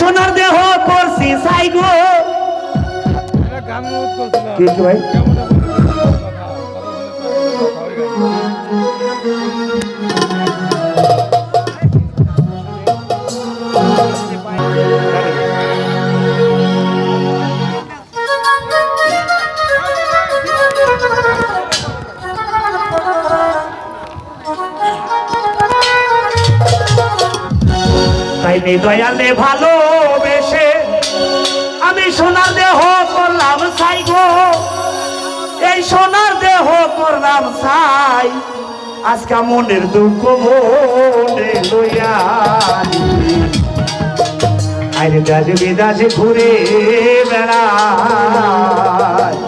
সোনার দেহ করছি সাই গো। কি ভাই? তাই দয়ালে ভালোবেসে আমি সোনার দেহ করলাম সাই গো। এই সোনার দেহ করলাম সাই আজকা মনের দুঃখ মনে লইয়া আরে দাস বিদাসে ঘুরে বেড়ায়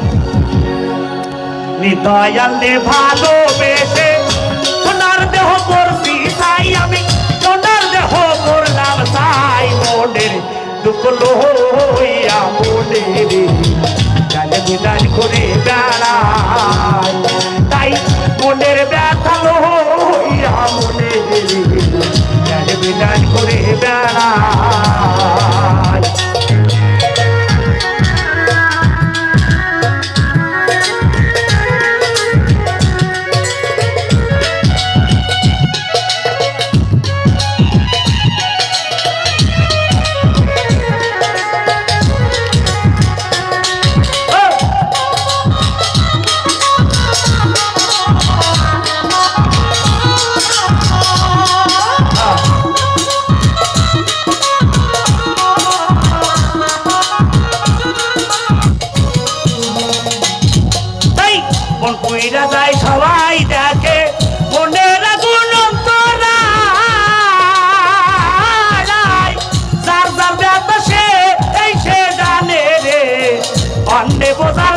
নিদয়ালে ভালোবেসে মনের ব্যথা কইরা যায়, সবাই দেখে, মনের আগুন অন্তরায়। যার যার ব্যথা সে, এই সে জানে রে অন্যে বোঝার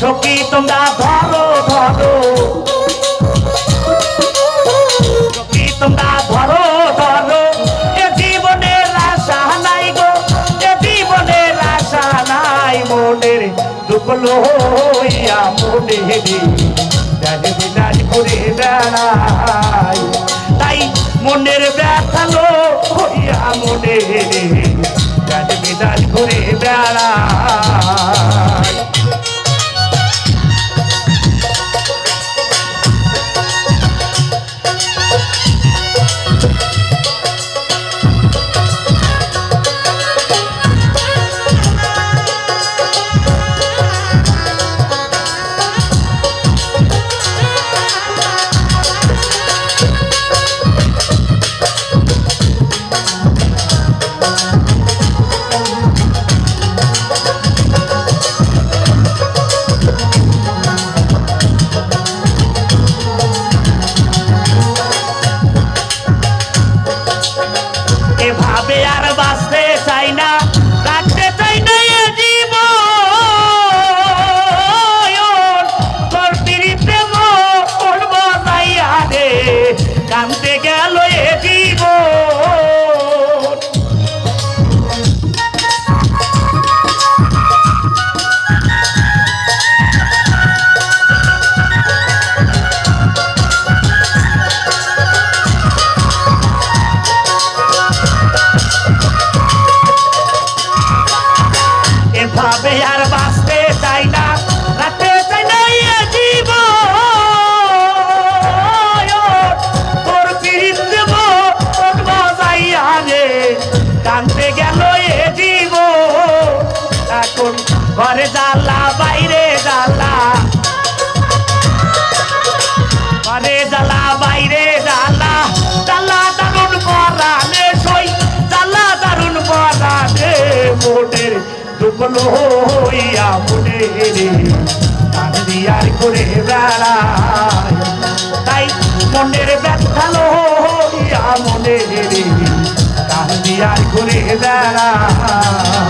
সখী, তোমরা ধরো ধরো। তোমরা ধরো ধরো। এ জীবনের আশা নাই গো, এ জীবনের আশা নাই মনের। মনে বিনাশ করে বেড়াই। তাই মনের ব্যথা লইয়া মনে জানে বিনাশ করে বেড়াই। কানতে গেল দুঃখ হইয়া মনে রে। আর করে বেড়ায়। তাই মনের ব্যথা হইয়া মনে রে। আর করে বেড়ায়।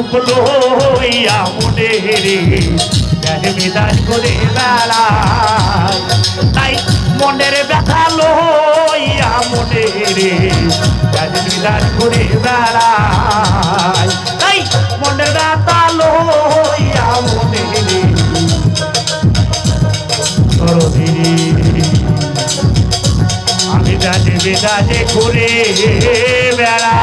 দুঃখ লইয়া মনে রে। বিদান করে বেড়ায় তাই মনের ব্যথা লইয়া মনে রে। বিদান করে বেড়ায় তাই মনের ব্যথা লইয়া মনে রে। আমি রাজে বেদাজে ঘুরে বেড়া